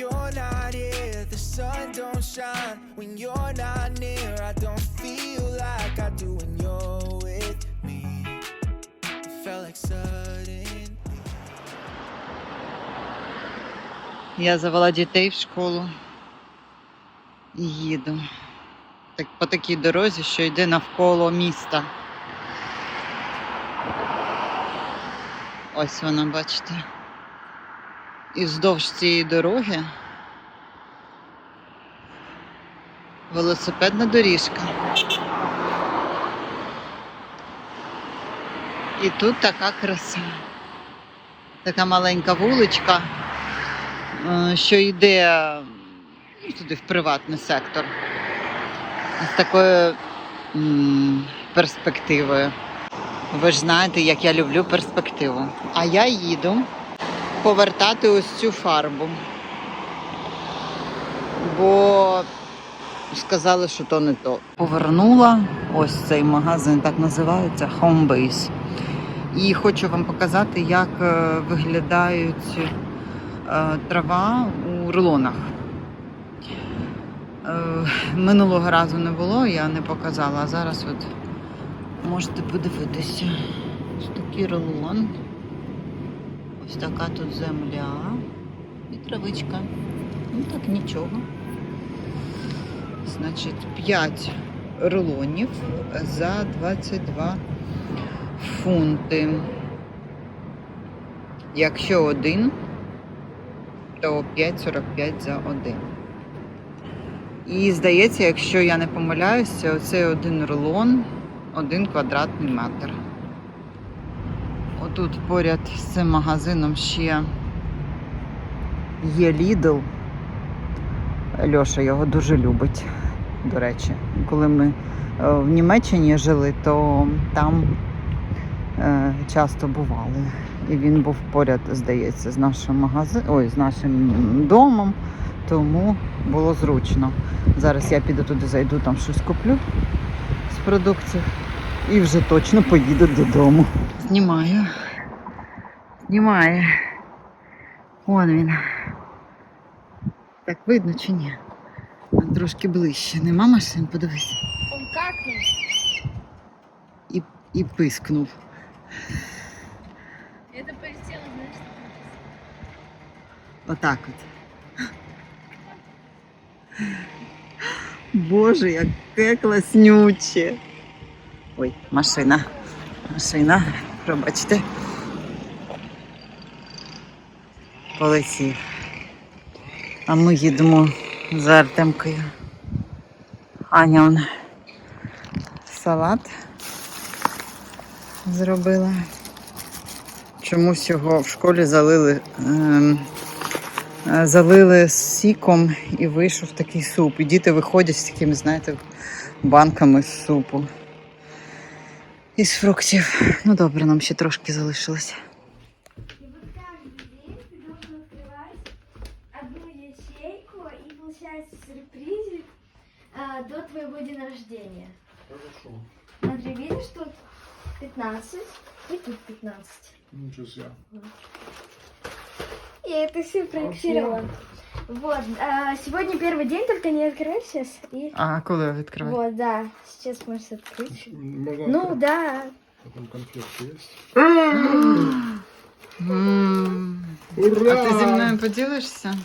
you're not here, the sun don't shine. When you're not near, I don't feel like I do when you're with me. It felt like sudden. Я завела дітей в школу і їду. Так, по такій дорозі, що йде навколо міста. Ось вона, бачите. І вздовж цієї дороги велосипедна доріжка. І тут така краса. Така маленька вуличка е, що йде ну, туди в приватний сектор з такою перспективою. Ви ж знаєте, як я люблю перспективу. А я їду повертати ось цю фарбу. Бо сказали, що то не то. Повернула ось цей магазин, так називається Homebase. І хочу вам показати, як е, виглядають е, трава у рулонах. Е, Минулого разу не було, я не показала, а зараз от можете подивитися. Ось такий рулон. Ось така тут земля і травичка. Ну так нічого. Значить, 5 рулонів за 22 фунти. Якщо один, то 5,45 за один. І здається, якщо я не помиляюся, оцей один рулон, один квадратний метр. Отут поряд з цим магазином ще є Lidl. Льоша його дуже любить, до речі. Коли ми е, в Німеччині жили, то там е, часто бували. І він був поряд, здається, з нашим магазином, ой, з нашим домом, тому було зручно. Зараз я піду туди, зайду, там щось куплю з продуктів і вже точно поїду додому. Знімаю. Знімає. Вон він. Так видно чи ні? Трошки ближче. Нема машин, подивись. Он какнул. І, і пискнув. Это полетело, знаешь, Отак от. Боже, яке класнюче. Ой, машина. Машина. Пробачте. Полетів. А ми їдемо за Артемкою. Аня он салат зробила. Чомусь його в школі залили, е, залили сіком і вийшов такий суп. І діти виходять з такими, знаєте, банками супу. Із фруктів. Ну добре, нам ще трошки залишилося. И вот каждый день ты должен открывать одну ячейку и получается сюрпризик а, до твоего дня рождения. Хорошо. Смотри, видишь, тут 15 и тут 15. Ничего себе. Я это все проектировала. Вот, а, сегодня первый день, только не открывай сейчас. И... А коли відкривати? Вот, да, сейчас можешь открыть. Можно Ну, открыть? да. Потом конфетки есть. М. Ура! А ти зі мною поділишся?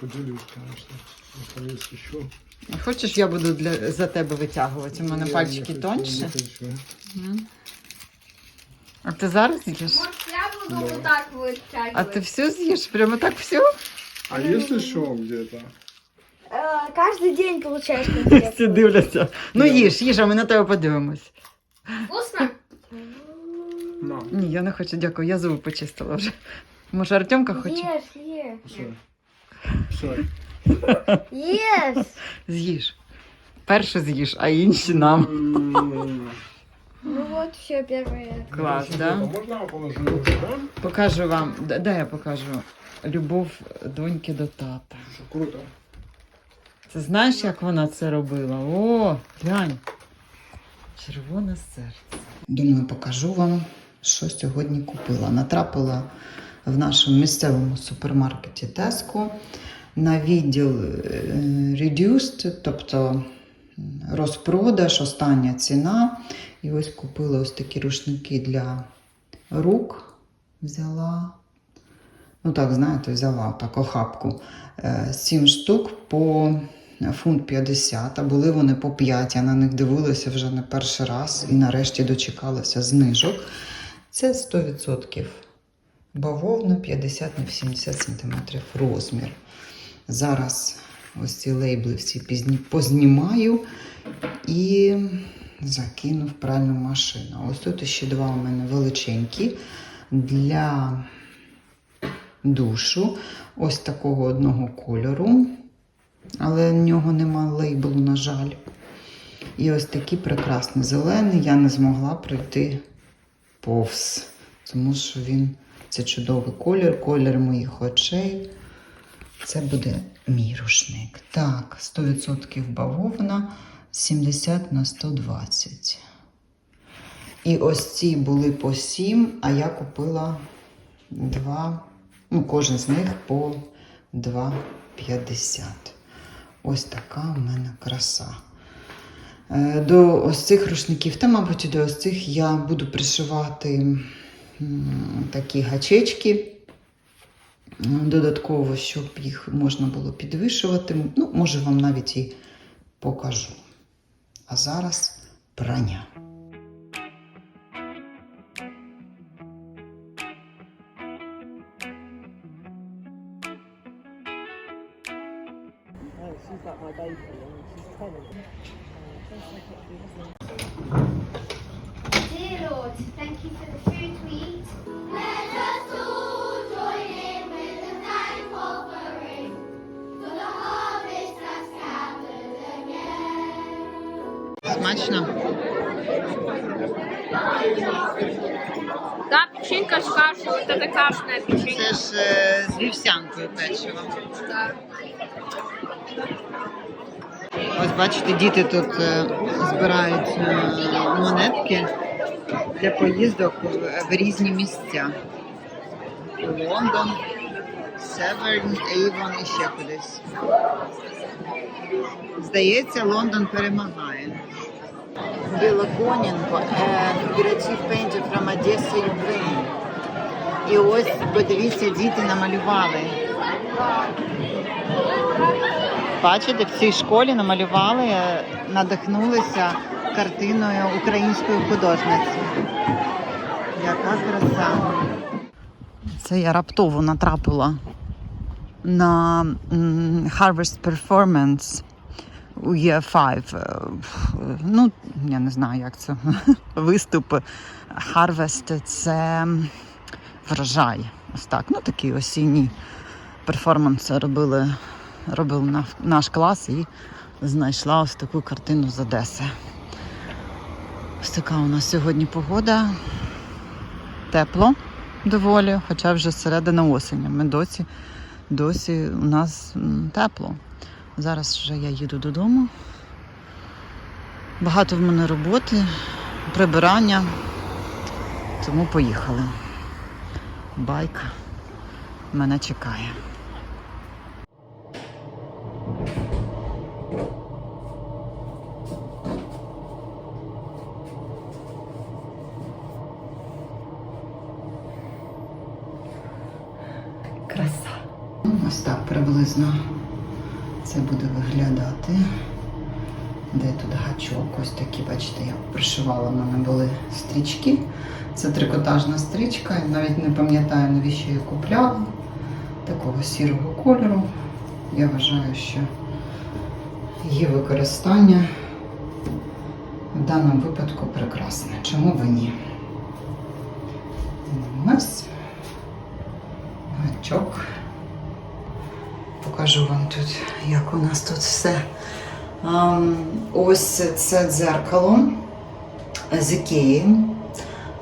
Поделюсь, конечно. Там есть еще. А Хочеш, я буду для, за тебе витягувати? У мене Я пальчики не хочу, тонші. не хочу. М. А ти зараз з'їш? Вот я буду Да. вот так вытягивать. А ти все з'їш? Прямо так все? А есть еще где-то? Э, каждый день получаешь конфетку. Всі дивляться. Ну Я- їж, їж, а ми на тебе подивимось. Вкусно? На. Ні, я не хочу, дякую, я зуби почистила вже. Може, Артемка хоче? Ешь, ешь. Все. Все. Ешь. З'їж. Перше з'їж, а інші нам. Ну вот, все, первое. Клас, да? Можно я положу его сюда? Покажу вам, д- дай я покажу. Любов доньки до тата. Что круто. Ти знаєш, як вона це робила? О, глянь. Червоне серце. Думаю, покажу вам, що сьогодні купила. Натрапила в нашому місцевому супермаркеті Tesco на відділ е, Reduced, тобто розпродаж, остання ціна. І ось купила ось такі рушники для рук. Взяла. Ну так, знаєте, взяла так охапку. 7 штук по фунт 50, а були вони по 5. Я на них дивилася вже не перший раз і нарешті дочекалася знижок. Це 100% бавовна 50 на 70 см розмір. Зараз ось ці лейбли всі познімаю і закину в пральну машину. Ось тут ще два у мене величенькі для душу. Ось такого одного кольору, але в нього нема лейблу, на жаль. І ось такий прекрасний зелений. Я не змогла пройти повз, тому що він це чудовий колір, колір моїх очей. Це буде мій рушник. Так, 100% бавовна, 70 на 120. І ось ці були по 7, а я купила два, ну, кожен з них по 2,50. Ось така у мене краса. Е, До ось цих рушників, та, мабуть, до ось цих я буду пришивати такі гачечки. Додатково, щоб їх можна було підвишувати. Ну, може, вам навіть і покажу. А зараз прання. Dear Lord, thank you for the food we eat. Смачно. Да, печенька с кашей, вот это кашная печенька. Це ж е, з вівсянкою печиво. Да. Ось бачите, діти тут е, збирають е, монетки для поїздок в, в різні місця. Лондон, Северн, Ейвон і ще кудись. Здається, Лондон перемагає. Білоконенко, фігуратив painter from Odessa, Ukraine. І ось, подивіться, діти намалювали. Бачите, в цій школі намалювали, е, надихнулися картиною української художниці. Яка краса. Це я раптово натрапила на Harvest Performance у Є5. Е, Ну, я не знаю, як це. Виступ Harvest це врожай. Ось так. Ну, такі осінні перформанси робили робив наш клас і знайшла ось таку картину з Одеси. Ось така у нас сьогодні погода. Тепло доволі, хоча вже середина осені. Ми досі, досі у нас тепло. Зараз вже я їду додому. Багато в мене роботи, прибирання, тому поїхали. Байк мене чекає. Краса. Ось так приблизно це буде виглядати. Де тут гачок? Ось такі, бачите, я пришивала, в мене були стрічки. Це трикотажна стрічка. Я навіть не пам'ятаю, навіщо я купляла. Такого сірого кольору. Я вважаю, що її використання в даному випадку прекрасне. Чому б ні? Ось гачок. Покажу вам тут, як у нас тут все. Ось це дзеркало з Ікеї.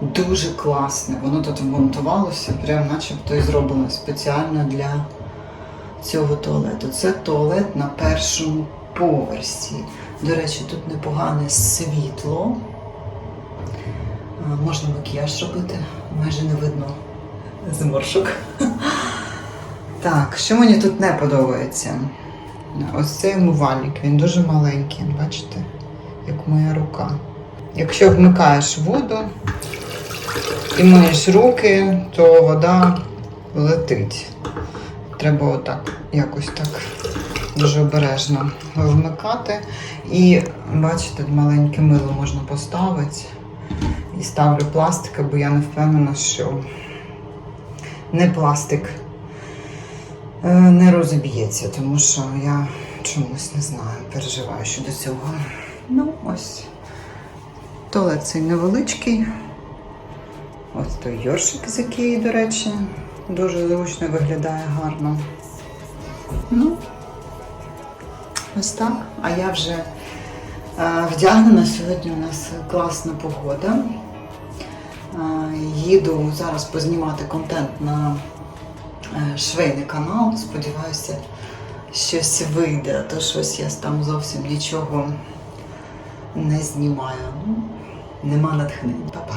Дуже класне. Воно тут вмонтувалося, прям начебто і зроблено спеціально для цього туалету. Це туалет на першому поверсі. До речі, тут непогане світло. Можна макіяж робити, майже не видно зморшок. Так, що мені тут не подобається? Ось цей умивальник, він дуже маленький, бачите, як моя рука. Якщо вмикаєш воду і миєш руки, то вода летить. Треба отак, якось так дуже обережно вмикати. І бачите, маленьке мило можна поставити. І ставлю пластик, бо я не впевнена, що не пластик не розіб'ється, тому що я чомусь не знаю, переживаю щодо цього. Ну, ось. Туалет цей невеличкий. Ось той йоршик з Ікеї, до речі, дуже зручно виглядає гарно. Ну, ось так. А я вже е, вдягнена. Сьогодні у нас класна погода. Е, Їду зараз познімати контент на е, швейний канал. Сподіваюся, щось вийде, а то щось я там зовсім нічого не знімаю. Ну, Нема натхнення. Па-па.